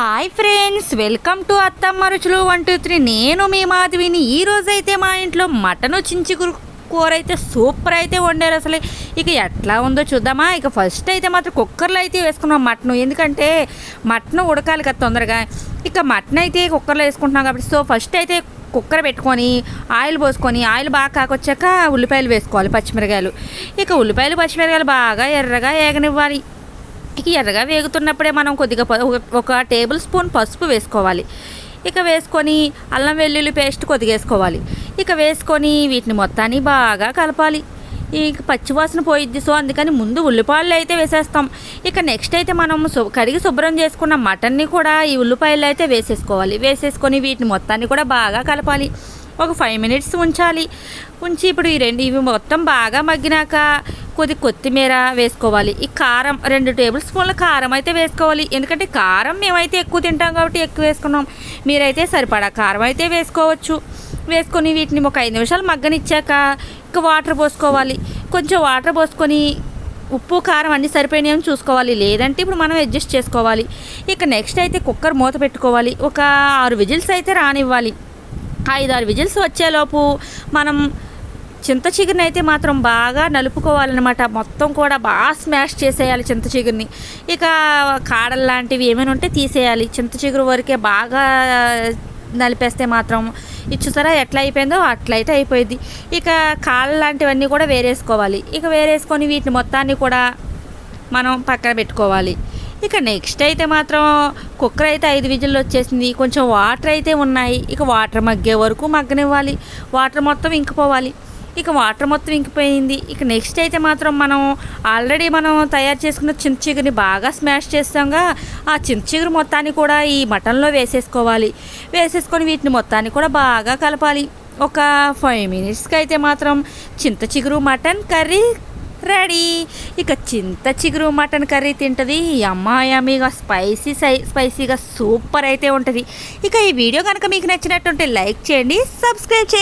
Hi friends welcome to అత్తమ్మ రుచులు one two three నేను మీ మాధవిని ఈ రోజైతే మా ఇంట్లో మటన్ చించుకురు కూర అయితే సూపర్ అయితే వండారు అసలు. ఇక ఎట్లా ఉందో చూద్దామా? ఇక ఫస్ట్ అయితే మాత్రం కుక్కర్లో అయితే వేసుకున్నాం మటన్. ఎందుకంటే మటన్ ఉడకాలి కదా తొందరగా. ఇక మటన్ అయితే కుక్కర్లో వేసుకుంటున్నాం కాబట్టి సో ఫస్ట్ అయితే కుక్కర్ పెట్టుకొని ఆయిల్ పోసుకొని ఆయిల్ బాగా కాకొచ్చాక ఉల్లిపాయలు వేసుకోవాలి పచ్చిమిరకాయలు. ఇక ఉల్లిపాయలు పచ్చిమిరకాయలు బాగా ఎర్రగా ఏగనివ్వాలి. ఇక ఎర్రగా వేగుతున్నప్పుడే మనం కొద్దిగా ఒక- ఒక టేబుల్ స్పూన్ పసుపు వేసుకోవాలి. ఇక వేసుకొని అల్లం వెల్లుల్లి పేస్ట్ కొద్దిగా వేసుకోవాలి ఇక వేసుకొని వీటిని మొత్తాన్ని బాగా కలపాలి. ఇక పచ్చివాసన పోయిద్ది సో అందుకని ముందు ఉల్లిపాయలు అయితే వేసేస్తాం. ఇక నెక్స్ట్ అయితే మనం శు- కడిగి శుభ్రం చేసుకున్న మటన్ని కూడా ఈ ఉల్లిపాయలు అయితే వేసేసుకోవాలి. వేసేసుకొని వీటిని మొత్తాన్ని కూడా బాగా కలపాలి. ఒక ఫైవ్ మినిట్స్ ఉంచాలి. ఉంచి ఇప్పుడు ఈ రెండు ఇవి మొత్తం బాగా మగ్గినాక కొద్ది కొత్తిమీర వేసుకోవాలి. ఈ కారం రెండు టేబుల్ స్పూన్ల కారం అయితే వేసుకోవాలి. ఎందుకంటే కారం మేమైతే ఎక్కువ తింటాం కాబట్టి ఎక్కువ వేసుకున్నాం. మీరైతే సరిపడా కారం అయితే వేసుకోవచ్చు. వేసుకొని వీటిని ఒక ఐదు నిమిషాలు మగ్గనిచ్చాక ఇక వాటర్ పోసుకోవాలి. కొంచెం వాటర్ పోసుకొని ఉప్పు కారం అన్నీ సరిపోయినాయని చూసుకోవాలి. లేదంటే ఇప్పుడు మనం అడ్జస్ట్ చేసుకోవాలి. ఇక నెక్స్ట్ అయితే కుక్కర్ మూత పెట్టుకోవాలి. ఒక ఆరు విజిల్స్ అయితే రానివ్వాలి. ఐదు ఆరు విజిల్స్ వచ్చేలోపు మనం చింత చిగురిని అయితే మాత్రం బాగా నలుపుకోవాలన్నమాట. మొత్తం కూడా బాగా స్మాష్ చేసేయాలి చింత చిగురిని. ఇక కాడలు లాంటివి ఏమైనా ఉంటే తీసేయాలి. చింత చిగురు వరకే బాగా నలిపేస్తే మాత్రం ఇది ఎట్లా అయిపోయిందో? అట్లయితే అయిపోయింది. ఇక కాళ్ళ లాంటివన్నీ కూడా వేరేసుకోవాలి. ఇక వేరేసుకొని వీటిని మొత్తాన్ని కూడా మనం పక్కన పెట్టుకోవాలి. ఇక నెక్స్ట్ అయితే మాత్రం కుక్కర్ అయితే ఐదు విజిల్లు వచ్చేసింది. కొంచెం వాటర్ అయితే ఉన్నాయి. ఇక వాటర్ మగ్గే వరకు మగ్గనివ్వాలి. వాటర్ మొత్తం ఇంకిపోవాలి. ఇక వాటర్ మొత్తం ఇంకిపోయింది. ఇక నెక్స్ట్ అయితే మాత్రం మనం ఆల్రెడీ మనం తయారు చేసుకున్న చింతచిగురిని బాగా స్మాష్ చేస్తాంగా. ఆ చింతచిగురు మొత్తాన్ని కూడా ఈ మటన్లో వేసేసుకోవాలి. వేసేసుకొని వీటిని మొత్తాన్ని కూడా బాగా కలపాలి. ఒక ఫైవ్ మినిట్స్కి అయితే మాత్రం చింత చిగురు మటన్ కర్రీ రెడీ. ఇక చింత చిగురు మటన్ కర్రీ తింటుంది. అమ్మాయమ్మీగా స్పైసీ సై స్పైసీగా సూపర్ అయితే ఉంటుంది. ఇక ఈ వీడియో కనుక మీకు నచ్చినట్టుంటే లైక్ చేయండి సబ్స్క్రైబ్ చేయండి.